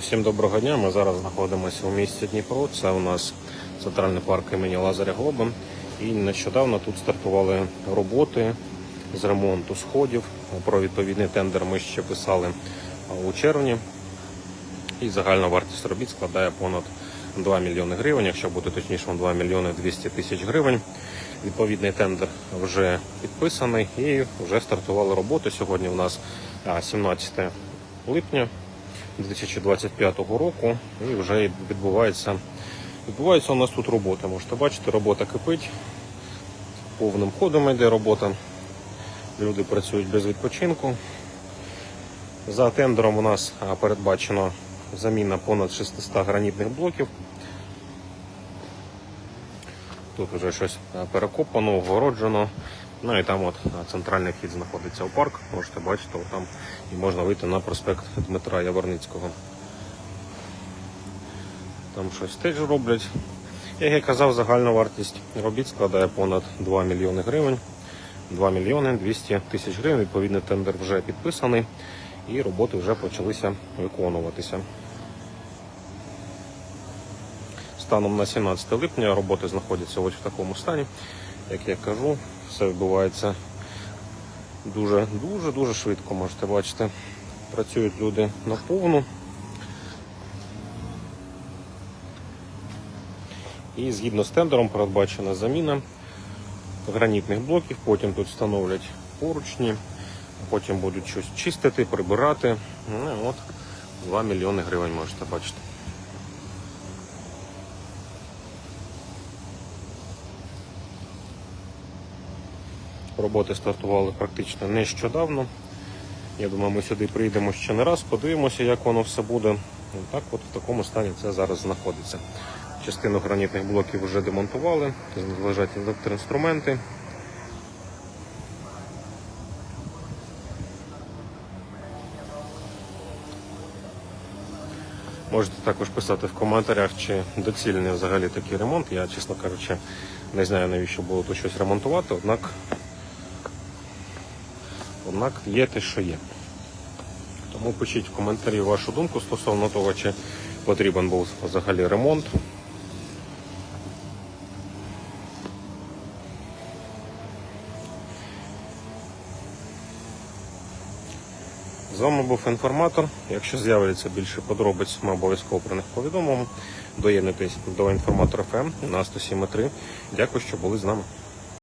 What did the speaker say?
Всім доброго дня. Ми зараз знаходимося у місті Дніпро. Це у нас центральний парк імені Лазаря Глоба. І нещодавно тут стартували роботи з ремонту сходів. Про відповідний тендер ми ще писали у червні. І загальна вартість робіт складає понад 2 мільйони гривень, якщо бути точнішим, 2 мільйони 200 тисяч гривень. Відповідний тендер вже підписаний і вже стартували роботи. Сьогодні у нас 17 липня 2025 року і вже відбувається, відбувається у нас тут робота. Можете бачити, робота кипить, повним ходом йде робота. Люди працюють без відпочинку. За тендером у нас передбачено заміна понад 600 гранітних блоків. Тут вже щось перекопано, огороджено. Ну і там от центральний вхід знаходиться у парк. Можете бачити, там і можна вийти на проспект Дмитра Яворницького. Там щось теж роблять. Як я казав, загальна вартість робіт складає понад 2 мільйони гривень. 2 мільйони 200 тисяч гривень. Відповідний тендер вже підписаний і роботи вже почалися виконуватися. Станом на 17 липня роботи знаходяться ось в такому стані. Як я кажу, все відбувається дуже дуже дуже швидко. Можете бачити. Працюють люди на повну. І згідно з тендером передбачена заміна гранітних блоків, потім тут встановлять поручні, потім будуть щось чистити, прибирати. Ну, от 2 мільйони гривень можете бачити. Роботи стартували практично нещодавно. Я думаю, ми сюди прийдемо ще не раз, подивимося, як воно все буде. Так от в такому стані це зараз знаходиться. Частину гранітних блоків вже демонтували, лежать електроінструменти. Можете також писати в коментарях, чи доцільний взагалі такий ремонт. Я, чесно кажучи, не знаю, навіщо було тут щось ремонтувати, однак, однак є те, що є. Тому пишіть в коментарі вашу думку стосовно того, чи потрібен був взагалі ремонт. З вами був інформатор. Якщо з'являться більше подробиць, ми обов'язково про них повідомимо. Доєднуйтесь до інформатора ФМ на 107.3. Дякую, що були з нами.